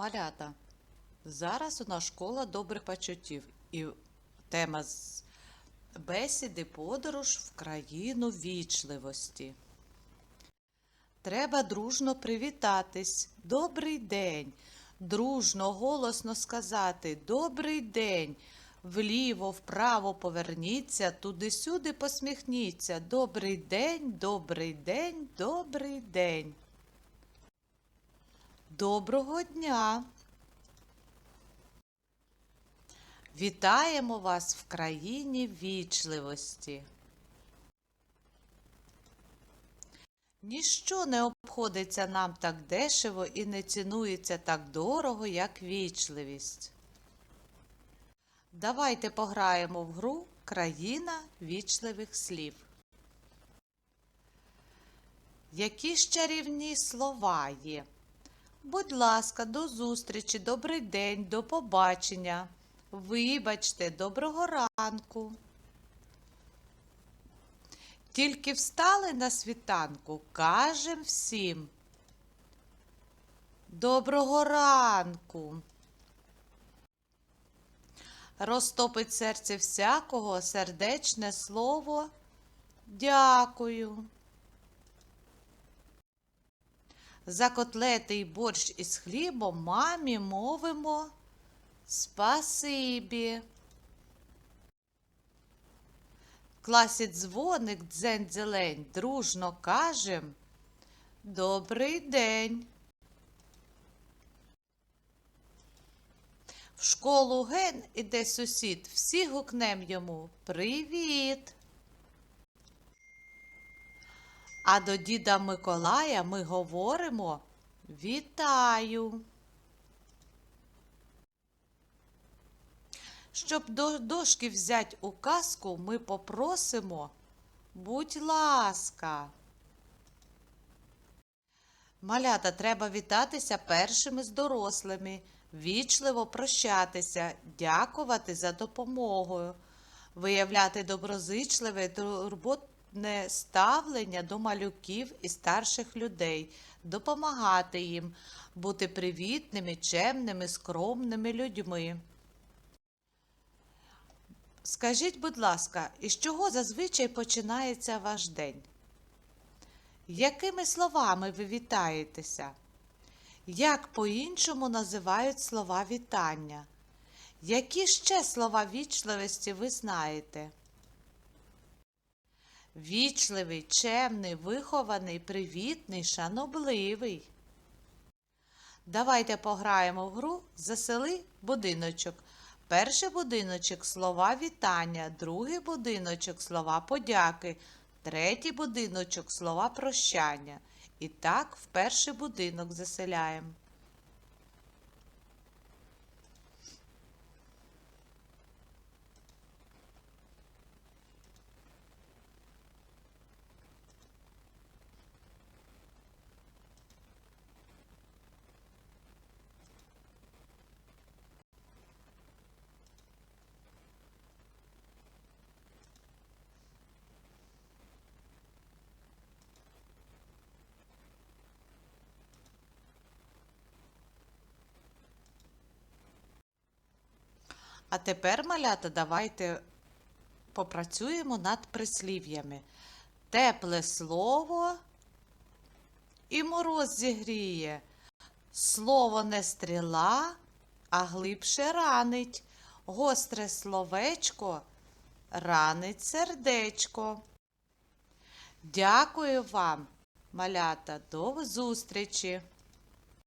Малята, зараз у нас школа добрих почуттів і тема з бесіди подорож в країну вічливості. Треба дружно привітатись. Добрий день. Дружно, голосно сказати Добрий день. Вліво, вправо поверніться, туди-сюди посміхніться. Добрий день, добрий день, добрий день. Доброго дня! Вітаємо вас в країні вічливості. Ніщо не обходиться нам так дешево і не цінується так дорого, як вічливість. Давайте пограємо в гру Країна вічливих слів. Які ж чарівні слова є? Будь ласка, до зустрічі, добрий день, до побачення. Вибачте, доброго ранку. Тільки встали на світанку, кажем всім. Доброго ранку. Розтопить серце всякого сердечне слово. Дякую. За котлети й борщ із хлібом мамі мовимо спасибі. В класі дзвоник дзень-дзелень дружно кажем Добрий день. В школу ген іде сусід, всі гукнем йому Привіт. А до діда Миколая ми говоримо Вітаю. Щоб до дошки взять у казку, ми попросимо Будь ласка. Малята треба вітатися першими з дорослими, вічливо прощатися, дякувати за допомогою, виявляти доброзичливе і ставлення до малюків і старших людей, допомагати їм, бути привітними, чемними, скромними людьми. Скажіть, будь ласка, із чого зазвичай починається ваш день? Якими словами ви вітаєтеся? Як по-іншому називають слова вітання? Які ще слова вічливості ви знаєте? Вічливий, чемний, вихований, привітний, шанобливий. Давайте пограємо в гру Засели будиночок. Перший будиночок слова вітання, другий будиночок слова подяки, третій будиночок слова прощання. І так в перший будинок заселяємо. А тепер, малята, давайте попрацюємо над прислів'ями. Тепле слово і мороз зігріє. Слово не стріла, а глибше ранить. Гостре словечко ранить сердечко. Дякую вам, малята, до зустрічі!